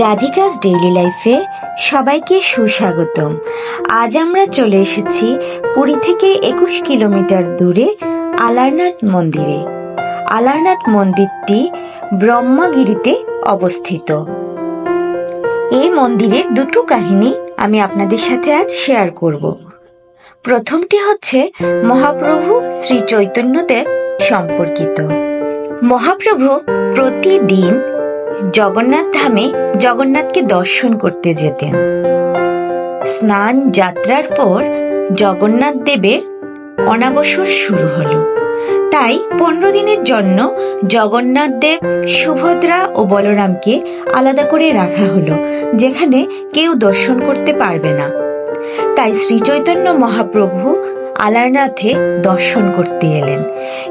রাধিকাস daily লাইফে সবাইকে সুস্বাগতম। আজ আমরা চলে এসেছি পুরী থেকে একুশ কিলোমিটার দূরে আলারনাথ মন্দিরে। আলারনাথ মন্দিরটি ব্রহ্মগিরিতে অবস্থিত। এই মন্দিরের দুটো কাহিনী আমি আপনাদের সাথে আজ শেয়ার করব। প্রথমটি হচ্ছে মহাপ্রভু শ্রী চৈতন্যদেব সম্পর্কিত। মহাপ্রভু প্রতিদিন জগন্নাথ ধামে জগন্নাথকে দর্শন করতে যেতেন। স্নান যাত্রার পর জগন্নাথ দেবের অনাবসর শুরু হলো। তাই পনেরো দিনের জন্য জগন্নাথ দেব, সুভদ্রা ও বলরামকে আলাদা করে রাখা হলো, যেখানে কেউ দর্শন করতে পারবে না। তাই শ্রী চৈতন্য মহাপ্রভু আলারনাথে দর্শন করতে এলেন।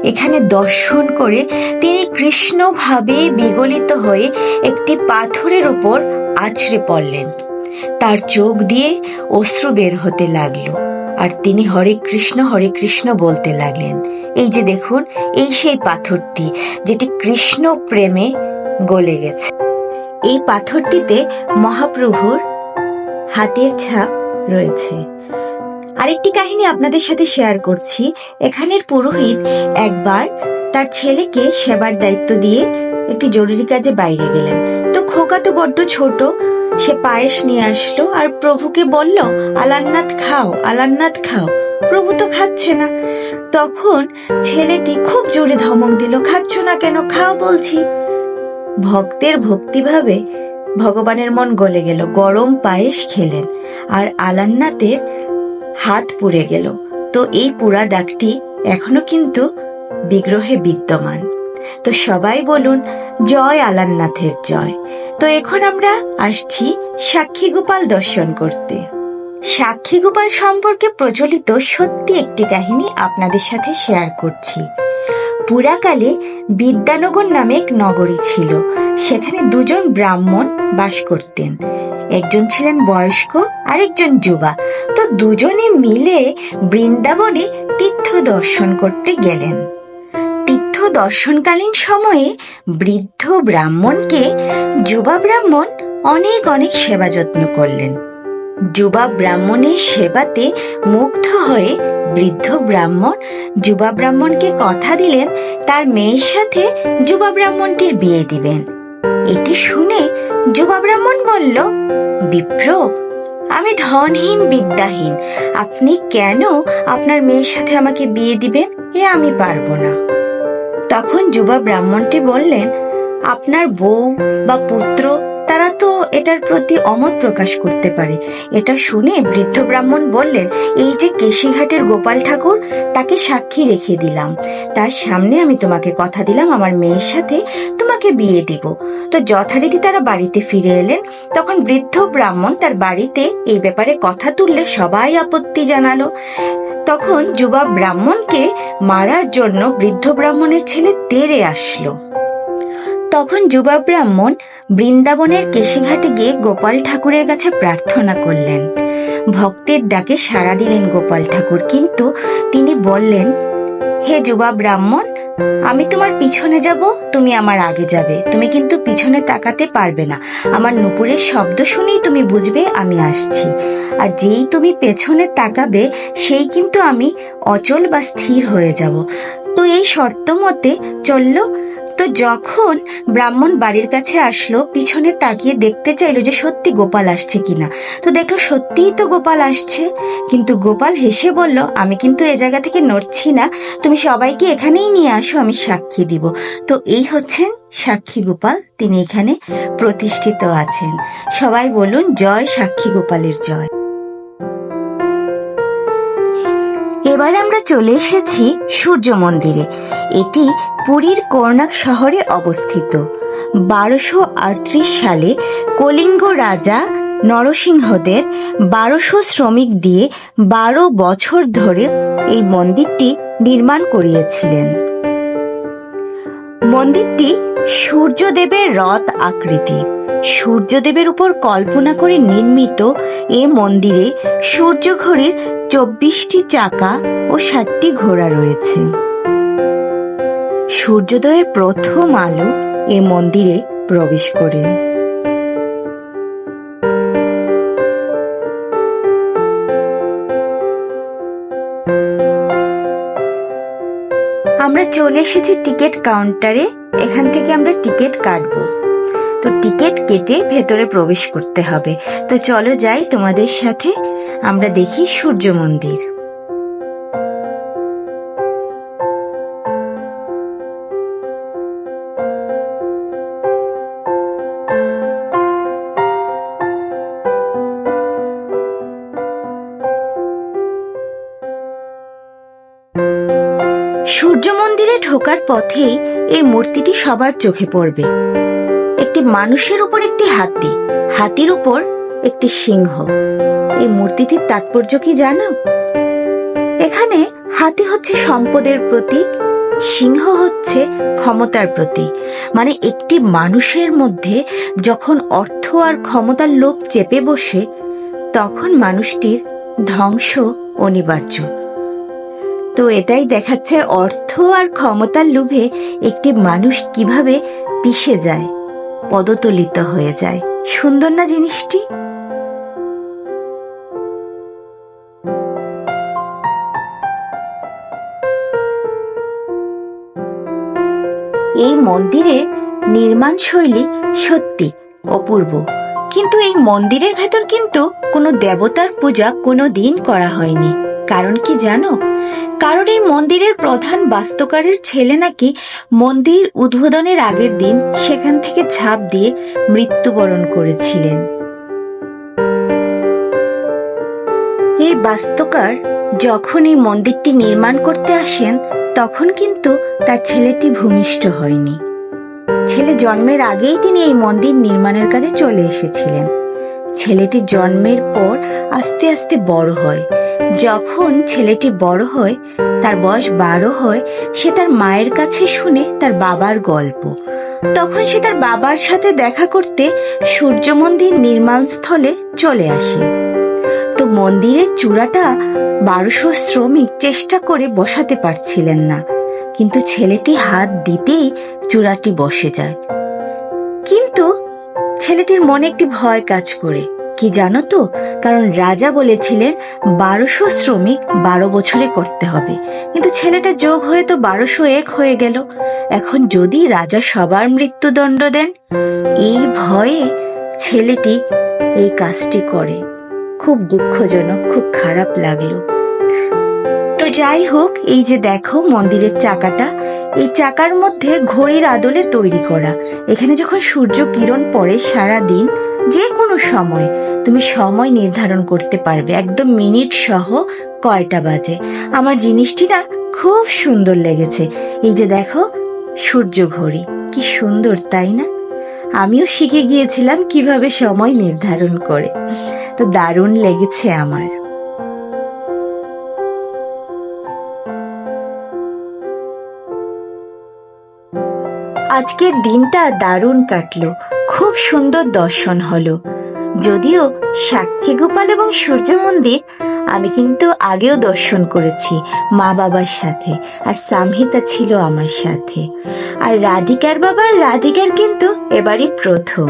এখানে দর্শন করে তিনি কৃষ্ণভাবে বিগলিত হয়ে একটি পাথরের উপর আছড়ে পড়লেন। তার চোখ দিয়ে অশ্রু বের হতে লাগল আর তিনি হরে কৃষ্ণ হরে কৃষ্ণ বলতে লাগলেন। এই যে দেখুন, এই সেই পাথরটি যেটি কৃষ্ণ প্রেমে গলে গেছে। এই পাথরটিতে মহাপ্রভুর হাতের ছাপ রয়েছে। আরেকটি কাহিনী আপনাদের সাথে শেয়ার করছি। এখানের পুরোহিত একবার তার ছেলেকে সেবার দায়িত্ব দিয়ে একটি জরুরি কাজে বাইরে গেলেন। তো খোকা তো বড্ড ছোট, সে পায়েস নিয়ে আসলো আর প্রভুকে বলল আলান্নাথ খাও আলান্নাথ খাও। প্রভু তো খাচ্ছে না। তখন ছেলেটি খুব জোরে ধমক দিল, খাচ্ছ না কেন? খাও বলছি। ভক্তের ভক্তিভাবে ভগবানের মন গলে গেল, গরম পায়েস খেলেন। আর আলান্নাথের হাত পুড়ে গেল। তো এই পুরা দাগটি এখনও কিন্তু বিগ্রহে বিদ্যমান। তো সবাই বলুন, জয় আলান্নাথের জয়। তো এখন আমরা আসছি সাক্ষী গোপাল দর্শন করতে। সাক্ষী গোপাল সম্পর্কে প্রচলিত সত্যি একটি কাহিনী আপনাদের সাথে শেয়ার করছি। পুরাকালে বিদ্যানগর নামে এক নগরী ছিল। সেখানে দুজন ব্রাহ্মণ বাস করতেন। একজন ছিলেন বয়স্ক, আরেকজন যুবা। তো দুজনে মিলে বৃন্দাবনে তীর্থ দর্শন করতে গেলেন। তীর্থ দর্শনকালীন সময়ে বৃদ্ধ ব্রাহ্মণকে যুবা ব্রাহ্মণ অনেক অনেক সেবা যত্ন করলেন। যুবা ব্রাহ্মণের সেবাতে মুগ্ধ হয়ে বৃদ্ধ ব্রাহ্মণ যুবা ব্রাহ্মণকে কথা দিলেন, তার মেয়ের সাথে যুবা ব্রাহ্মণটির বিয়ে দিবেন। এটি শুনে যুবা ব্রাহ্মণ বলল, বিপ্র, আমি ধনহীন, বিদ্যাহীন। আপনি কেন আপনার মেয়ের সাথে আমাকে বিয়ে দিবেন? এ আমি পারব না। তখন যুবা ব্রাহ্মণটি বললেন, আপনার বউ বা পুত্র তারা তো এটার প্রতি অমত প্রকাশ করতে পারে। এটা শুনে বৃদ্ধ ব্রাহ্মণ বললেন, এই যে কেশিঘাটের গোপাল ঠাকুর, তাকে সাক্ষী রেখে দিলাম। তার সামনে আমি তোমাকে কথা দিলাম, আমার মেয়ের সাথে তোমাকে বিয়ে দিব। তো যথারীতি তারা বাড়িতে ফিরে এলেন। তখন বৃদ্ধ ব্রাহ্মণ তার বাড়িতে এই ব্যাপারে কথা তুললে সবাই আপত্তি জানালো। তখন যুবা ব্রাহ্মণকে মারার জন্য বৃদ্ধ ব্রাহ্মণের ছেলে তেরে আসলো। তখন যুবা ব্রাহ্মণ বৃন্দাবনের কেশিঘাটে গিয়ে গোপাল ঠাকুরের কাছে প্রার্থনা করলেন। ভক্তের ডাকে সাড়া দিলেন গোপাল ঠাকুর, কিন্তু তিনি বললেন, হে যুবা ব্রাহ্মণ, আমি তোমার পিছনে যাব, তুমি আমার আগে যাবে। তুমি কিন্তু পিছনে তাকাতে পারবে না। আমার নুপুরের শব্দ শুনেই তুমি বুঝবে আমি আসছি। আর যেই তুমি পেছনে তাকাবে, সেই কিন্তু আমি অচল বা স্থির হয়ে যাব। তো এই শর্ত মতে চলল তো যখন ব্রাহ্মণ বাড়ির কাছে আসলো, পিছনে তাকিয়ে দেখতে চাইলো যে সত্যি গোপাল আসছে কিনা। তো দেখল সত্যিই তো গোপাল আসছে, কিন্তু গোপাল হেসে বলল, আমি কিন্তু এ জায়গা থেকে নড়ছি না, তুমি সবাইকে এখানেই নিয়ে আসো, আমি সাক্ষী দিব। তো এই হচ্ছেন সাক্ষী গোপাল, তিনি এখানে প্রতিষ্ঠিত আছেন। সবাই বলুন, জয় সাক্ষী গোপালের জয়। এবার আমরা চলে এসেছি সূর্য মন্দিরে। এটি পুরীর কর্ণাক শহরে অবস্থিত। বারোশো সালে কলিঙ্গ রাজা নরসিংহদের বারোশো শ্রমিক দিয়ে বারো বছর ধরে এই মন্দিরটি নির্মাণ করিয়েছিলেন। মন্দিরটি সূর্যদেবের রথ আকৃতি। সূর্যদেবের উপর কল্পনা করে নির্মিত এ মন্দিরে সূর্য ঘড়ির চব্বিশটি চাকা ও ষাটটি ঘোড়া রয়েছে। সূর্যোদয়ের প্রথম আলো এ মন্দিরে প্রবেশ করে। আমরা চলে এসেছি টিকিট কাউন্টারে। এখান থেকে আমরা টিকিট কাটবো। তো টিকিট কেটে ভেতরে প্রবেশ করতে হবে। তো চলো যাই তোমাদের সাথে। আমরা দেখি সূর্য মন্দির। সূর্য মন্দিরে ঢোকার পথেই এই মূর্তিটি সবার চোখে পড়বে। একটি মানুষের উপর একটি হাতি, হাতির উপর একটি সিংহ। এই মূর্তিটির তাৎপর্য কি জানো? এখানে হাতি হচ্ছে সম্পদের প্রতীক, সিংহ হচ্ছে ক্ষমতার প্রতীক। মানে একটি মানুষের মধ্যে যখন অর্থ আর ক্ষমতার লোভ চেপে বসে, তখন মানুষটির ধ্বংস অনিবার্য। তো এটাই দেখাচ্ছে অর্থ আর ক্ষমতার লোভে একটি মানুষ কীভাবে পিষে যায়। পদতলিত হয়ে যায়। সুন্দর না জিনিসটি? এই মন্দিরের নির্মাণ শৈলী সত্যি অপূর্ব। কিন্তু এই মন্দিরের ভেতর কিন্তু কোনো দেবতার পূজা কোনো দিন করা হয়নি। কারণ কি জানো? কারণ এই মন্দিরের প্রধান বাস্তুকারের ছেলে নাকি মন্দির উদ্বোধনের আগের দিন সেখান থেকে ঝাঁপ দিয়ে মৃত্যুবরণ করেছিলেন। এই বাস্তুকার যখন এই মন্দিরটি নির্মাণ করতে আসেন, তখন কিন্তু তার ছেলেটি ভূমিষ্ঠ হয়নি। ছেলে জন্মের আগেই তিনি এই মন্দির নির্মাণের কাজে চলে এসেছিলেন। ছেলেটি জন্মের পর আস্তে আস্তে বড় হয়। যখন ছেলেটি বড় হয়, তার বয়স বারো হয়, সে তার মায়ের কাছে শুনে তার বাবার গল্প। তখন সে তার বাবার সাথে দেখা করতে সূর্য মন্দির নির্মাণস্থলে চলে আসে। তো মন্দিরের চূড়াটা বারোশো শ্রমিক চেষ্টা করে বসাতে পারছিলেন না। কিন্তু ছেলেটি হাত দিতেই চূড়াটি বসে যায়। কিন্তু ছেলেটির মনে একটি ভয় কাজ করে। কি জানো তো? কারণ রাজা বলেছিলেন, বারোশো শ্রমিক বারো বছরে করতে হবে। কিন্তু ছেলেটা যোগ হয়ে তো বারোশো এক হয়ে গেল। এখন যদি রাজা সবার মৃত্যুদণ্ড দেন, এই ভয়ে ছেলেটি এই কাজটি করে। খুব দুঃখজনক, খুব খারাপ লাগল। তো যাই হোক, এই যে দেখো মন্দিরের চাকাটা এই চাকার মধ্যে ঘড়ির আদলে তৈরি করা। এখানে যখন সূর্য কিরণ পড়ে সারা দিন যে কোনো সময়, তুমি সময় নির্ধারণ করতে পারবে একদম মিনিট সহ কয়টা বাজে। আমার জিনিসটি না খুব সুন্দর লেগেছে। এই যে দেখো, সূর্য ঘড়ি, কি সুন্দর, তাই না? আমিও শিখে গিয়েছিলাম কীভাবে সময় নির্ধারণ করে। তো দারুণ লেগেছে আমার। আজকের দিনটা দারুণ কাটলো, খুব সুন্দর দর্শন হলো। যদিও সাক্ষী গোপাল এবং সূর্য মন্দির, আমি কিন্তু আগেও দর্শন করেছি মা বাবার সাথে, আর সামহিতা ছিল আমার সাথে। আর রাধিকার বাবার রাধিকার কিন্তু এবারই প্রথম।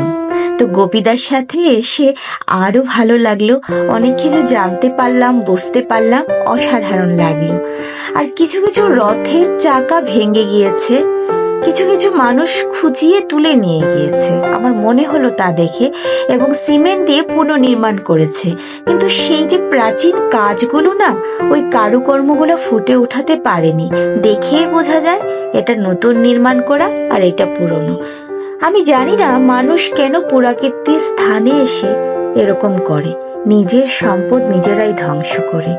তো গোপীদার সাথে এসে আরও ভালো লাগল, অনেক কিছু জানতে পারলাম, বুঝতে পারলাম, অসাধারণ লাগল। আর কিছু কিছু রথের চাকা ভেঙে গিয়েছে। কিছু কিছু মানুষ খুঁজিয়ে তুলে নিয়ে গিয়েছে। আমার মনে হলো তা দেখে এবং সিমেন্ট দিয়ে পুনর্নির্মাণ করেছে। কিন্তু সেই যে প্রাচীন কাজগুলো না, ওই কারুকর্মগুলো ফুটে উঠাতে পারেনি। দেখেই বোঝা যায়, এটা নতুন নির্মাণ করা আর এটা পুরনো। আমি জানি না মানুষ কেন পুরাকীর্তির স্থানে এসে এরকম করে। নিজের সম্পদ নিজেরাই ধ্বংস করে।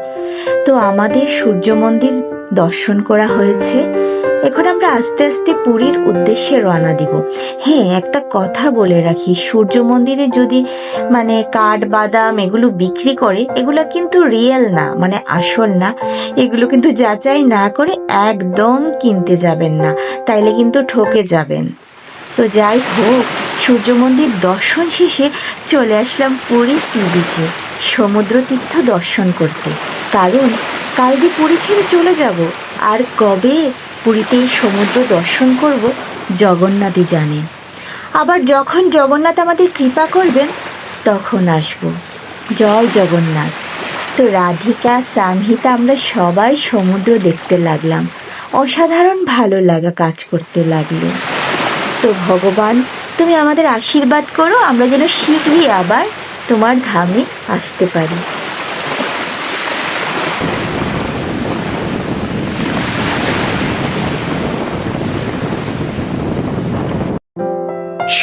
তো আমাদের সূর্য মন্দির দর্শন করা হয়েছে। এখন আমরা আস্তে আস্তে পুরীর উদ্দেশ্যে রওনা দিব। হ্যাঁ একটা কথা বলে রাখি, সূর্য মন্দিরে যদি মানে কাঠ, বাদাম এগুলো বিক্রি করে, এগুলো কিন্তু রিয়েল না মানে আসল না। এগুলো কিন্তু যাচাই না করে একদম কিনতে যাবেন না, তাইলে কিন্তু ঠকে যাবেন। তো যাই হোক, সূর্য মন্দির দর্শন শেষে চলে আসলাম পুরী সি বিচে, সমুদ্র তীর্থ দর্শন করতে। কারণ, কাল যে পুরী ছেড়ে চলে যাব, আর কবে পুরীতে এই সমুদ্র দর্শন করব, জগন্নাথই জানেন। আবার যখন জগন্নাথ আমাদের কৃপা করবেন, তখন আসব। জয় জগন্নাথ। তো রাধিকা, সামহিতা, আমরা সবাই সমুদ্র দেখতে লাগলাম। অসাধারণ ভালো লাগা কাজ করতে লাগল। তো ভগবান, তুমি আমাদের আশীর্বাদ করো, আমরা যেন শীঘ্রই আবার তোমার ধামে আসতে পারি।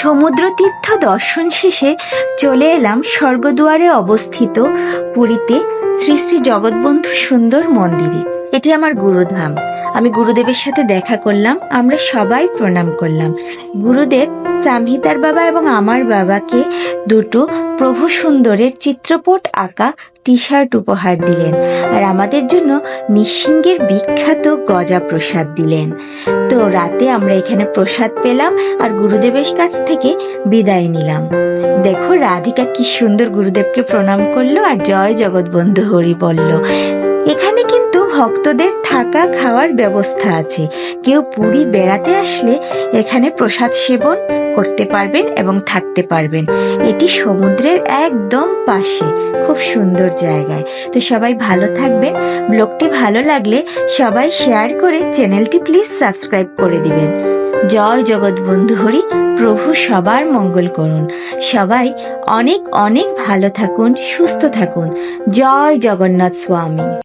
সমুদ্র তীর্থ দর্শন শেষে চলে এলাম স্বর্গদুয়ারে অবস্থিত পুরীতে শ্রী শ্রী জগৎবন্ধু সুন্দর মন্দিরে। এটি আমার গুরুধাম। আমি গুরুদেবের সাথে দেখা করলাম, আমরা সবাই প্রণাম করলাম। গুরুদেব সামহিতার বাবা এবং আমার বাবাকে দুটো প্রভু সুন্দরের চিত্রপট আঁকা টি শার্ট উপহার দিলেন আর আমাদের জন্য নিঃসিংহের বিখ্যাত গজা প্রসাদ দিলেন। তো রাতে আমরা এখানে প্রসাদ পেলাম আর গুরুদেবের কাছ থেকে বিদায় নিলাম। দেখো, রাধিকা কি সুন্দর গুরুদেবকে প্রণাম করল আর জয় জগৎবন্ধু হরি বলল। এখানে কিন্তু ভক্তদের থাকা খাওয়ার ব্যবস্থা আছে। কেউ পুরী বেড়াতে আসলে এখানে প্রসাদ সেবন করতে পারবেন এবং থাকতে পারবেন। এটি সমুদ্রের একদম পাশে, খুব সুন্দর জায়গায়। তো সবাই ভালো থাকবেন। ব্লগটি ভালো লাগলে সবাই শেয়ার করে চ্যানেলটি প্লিজ সাবস্ক্রাইব করে দিবেন। জয় জগৎ বন্ধু হরি, প্রভু সবার মঙ্গল করুন। সবাই অনেক অনেক ভালো থাকুন, সুস্থ থাকুন। জয় জগন্নাথ স্বামী।